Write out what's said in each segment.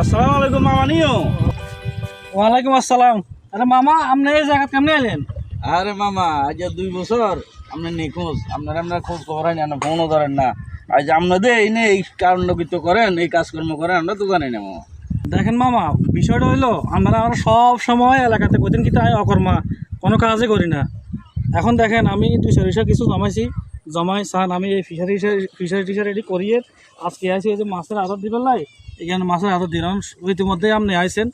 আসসালামু আলাইকুম মামা নিও। ওয়ালাইকুম আসসালাম। আরে মামা আপনি এই জায়গা কেমনে এলেন? আরে মামা আজ দুই বছর। আপনি নিখোঁজ। আপনার আপনার খোঁজ খবর হয় না ফোনও ধরেন না। আজ আপনাদের এই নে এই কারণকৃত করেন এই কাজকর্ম করেন আমরা তো জানি না মামা দেখেন মামা বিষয়টা হইল আমরা আমরা সব সময় এলাকাতে কদিন কিন্তু অকর্মা কোনো কাজই করি না। এখন দেখেন আমি দুই সরিষা কিছু জমাইছি জমাই চান আমি এই ফিশারি ফিশারি টিশারি করিয়ে আজকে আইছি এই যে মাছের আদর দিবেন লাই। এখানে মাছের আদর দিলাম। ইতিমধ্যেই আপনি আইছেন।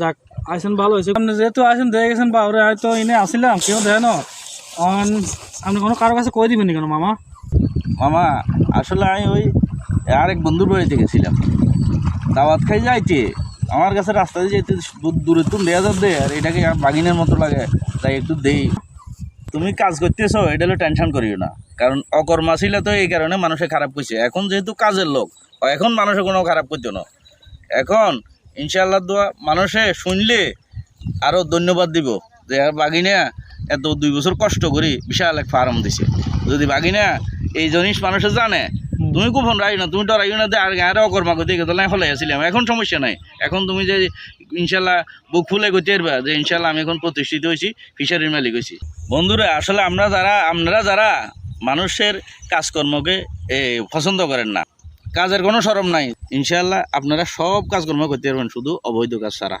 যাক, আইছেন ভালো হয়েছে। আপনি যেহেতু আইছেন, দেখে গেছেন বা ওরে হয়তো এনে আসিলাম কেউ দেয় না। আপনি কোনো কারও কাছে কই দিবেন কেন, মামা? মামা, আসলে আমি ওই আরেক বন্ধুর বাড়িতে গেছিলাম। দাওয়াত খাই যাইতে। আমার কাছে রাস্তা দিয়ে যেতে দূরে তুমি দেওয়া যাবে, আর এটাকে বাগিনের মতো লাগে, তাই একটু দেই। তুমি কাজ করতেছো, এটা হলো টেনশন করিও না। কারণ অকর্মা ছিল তো এই কারণে মানুষে খারাপ করছে। এখন যেহেতু কাজের লোক এখন মানুষে কোনো খারাপ করতো না। এখন ইনশাল্লাহ দোয়া মানুষে শুনলে আরও ধন্যবাদ দিব যে আর বাগিনা এত দুই বছর কষ্ট করি বিশাল এক ফার্ম দিছে। যদি বাগিনা এই জিনিস মানুষে জানে, তুমি গোপন রাখি না, তুমি রাখি না আর গাঁরে অকর্মা করতে গেলে আমি ফলে এখন সমস্যা নাই। এখন তুমি যে ইনশাল্লাহ বুক ফুলে করতে পারবা যে ইনশাল্লাহ আমি এখন প্রতিষ্ঠিত হয়েছি ফিশারির মালিক হয়েছি বন্ধুরা, আসলে আমরা যারা আপনারা যারা মানুষের কাজকর্মকে পছন্দ করেন না। কাজের কোনো সরম নাই। ইনশাল্লাহ আপনারা সব কাজকর্ম করতে পারবেন, শুধু অবৈধ কাজ ছাড়া।